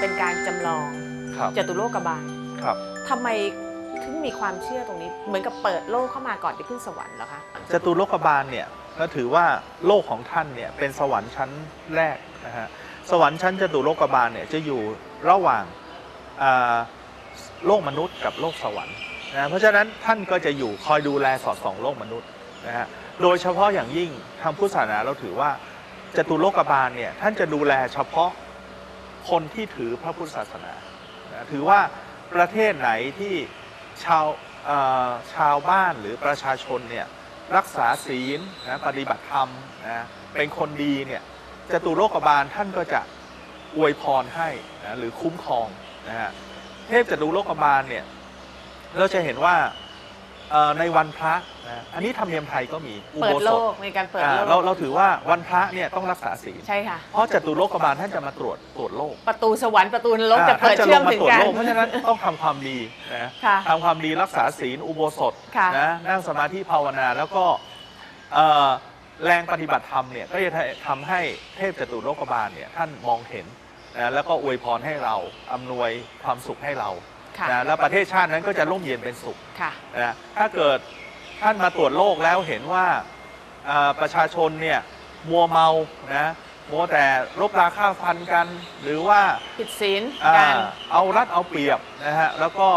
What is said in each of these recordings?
เป็นการจำลองครับจตุโลกบาลครับ ทำไมถึงมีความเชื่อตรงนี้ เหมือนกับเปิดโลกเข้ามาก่อนจะขึ้นสวรรค์เหรอคะจตุโลกบาลเนี่ยก็ถือว่าโลกของท่านเนี่ยเป็นสวรรค์ชั้นแรกนะฮะสวรรค์ชั้นจตุโลกบาลเนี่ยจะอยู่ระหว่างอ่าโลกมนุษย์กับโลกสวรรค์นะเพราะฉะนั้นท่านก็จะอยู่คอยดูแลสอดส่องโลกมนุษย์นะฮะโดยเฉพาะอย่างยิ่งทางพุทธศาสนาเราถือว่าจตุโลกบาลเนี่ยท่านจะดูแลเฉพาะ คนที่ถือพระพุทธศาสนานะถือว่าประเทศไหนที่ชาวชาวบ้านหรือประชาชนเนี่ยรักษาศีลนะปฏิบัติธรรมนะเป็นคนดีเนี่ยจตุโลกบาลท่านก็จะอวยพรให้นะหรือคุ้มครองนะฮะเทพจตุโลกบาลเนี่ยเราจะเห็นว่า เอ่อในวันพระนะอันนี้ธรรมเนียมไทยก็มีอุเปิโบดโลสถกในการเปิดอ่าโลเรากเราถือว่าวันพระเนี่ยต้องรักษาศีลใช่ค่ะ เพราะจตุโลกบาลท่านจะมาตรวจตรวจโลกประตูสวรรค์ประตูนรกจะอ่าเปิดท่านเชื่อมลงถึงตรวจกันโลกเพราะฉะนั้นต้องทำความดีนะค่ะทำความดีรักษาศีลอุโบสถค่ะ นะนั่งสมาธิภาวนาแล้วก็เอ่อแรงปฏิบัติธรรมเนี่ยก็จะทำให้เทพจตุโลกบาลเนี่ยท่านมองเห็นนะแล้วก็อวยพรให้เราอำนวยความสุขให้เรา ค่ะ นะแล้วประเทศชาตินั้นก็จะร่มเย็นเป็นสุขค่ะ นะถ้าเกิดท่านมาตรวจโลกแล้วเห็นว่าเอ่อประชาชนเนี่ยมัวเมานะมัวแต่รบราค่าฟันกัน หรือว่า ผิดศีลอ่ากันเอารัดเอาเปรียบนะฮะแล้วก็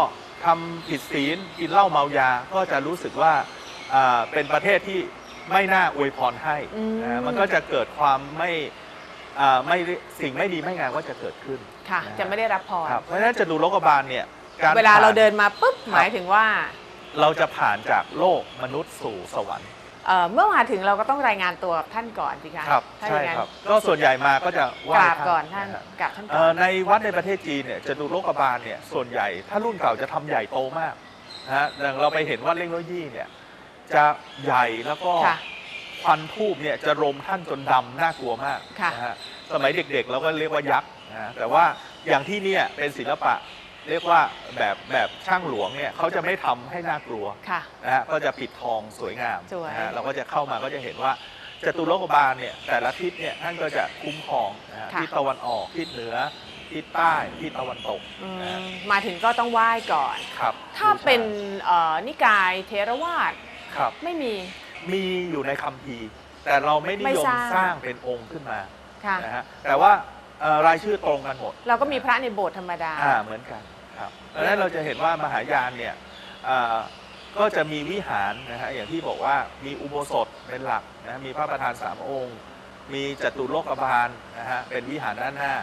ทำผิดศีลกินเหล้าเมายาก็จะรู้สึกว่าอ่าเป็นประเทศที่ไม่น่าอวยพรให้อืม นะมันก็จะเกิดความไม่อ่าไม่สิ่งไม่ดีไม่งามก็จะเกิดขึ้นค่ะนะฮะจะไม่ได้รับพร ครับเพราะฉะนั้นจะดูโลกบาลเนี่ย การเวลาเราผ่นเดินมาปุ๊บหมายถึงว่า เราจะผ่านจากโลกมนุษย์สู่สวรรค์เอ่อเมื่อมาถึงเราก็ต้องรายงานตัวท่านก่อนสิคะครับถ้าอใช่ย่างนั้นครับก็ส่วนใหญ่มาก็จะไหว้กราบก่อนท่านะฮะ กราบท่านก่เอ่ออนในวัดในประเทศจีนเนี่ยจะดูโลกบาลเนี่ยส่วนใหญ่ถ้ารุ่นเก่าจะทำใหญ่โตมากนะฮะอย่างเราไปเห็นวัดเล่งโลยี่เนี่ยจะใหญ่แล้วก็ค่ะ ควันทูบเนี่ยจะรมท่านจนดำน่ากลัวมากค่ะ นะฮะสมัยเด็กๆเราก็เรียกว่ายักษ์นะฮะแต่ว่าอย่างที่เนี่ยเป็นศิลปะ เรียกว่าแบบแบบช่างหลวงเนี่ยเขาจะไม่ทำให้น่ากลัวค่ะ นะฮะก็จะปิดทองสวยงามสวย นะฮะเราก็จะเข้ามาก็จะเห็นว่าจตุโลกบาลเนี่ยแต่ละทิศเนี่ยท่านก็จะคุ้มครองนะฮะค่ะ ทิศตะวันออกทิศเหนือทิศใต้ทิศตะวันตกอืนะฮะมมาถึงก็ต้องไหว้ก่อน ครับถ้าเป็นเอ่อนิกายเทรวาสครับ ไม่มี มีอยู่ในคัมภีร์ แต่เราไม่นิไม่ยมสร้าง สร้างเป็นองค์ขึ้นมาค่ะ นะฮะแต่ว่าเอ่อรายชื่อตรงกันหมดเราก็มีพระในโบสถ์ธรรมดา อ่าเหมือนกัน ครับดังนั้นเราจะเห็นว่ามหายานเนี่ยก็จะมีวิหารนะฮะอย่างที่บอกว่ามีอุโบสถเป็นหลักนะมีพระประธานสามองค์ มีจตุโลกบาลนะฮะเป็นวิหารด้านหน้า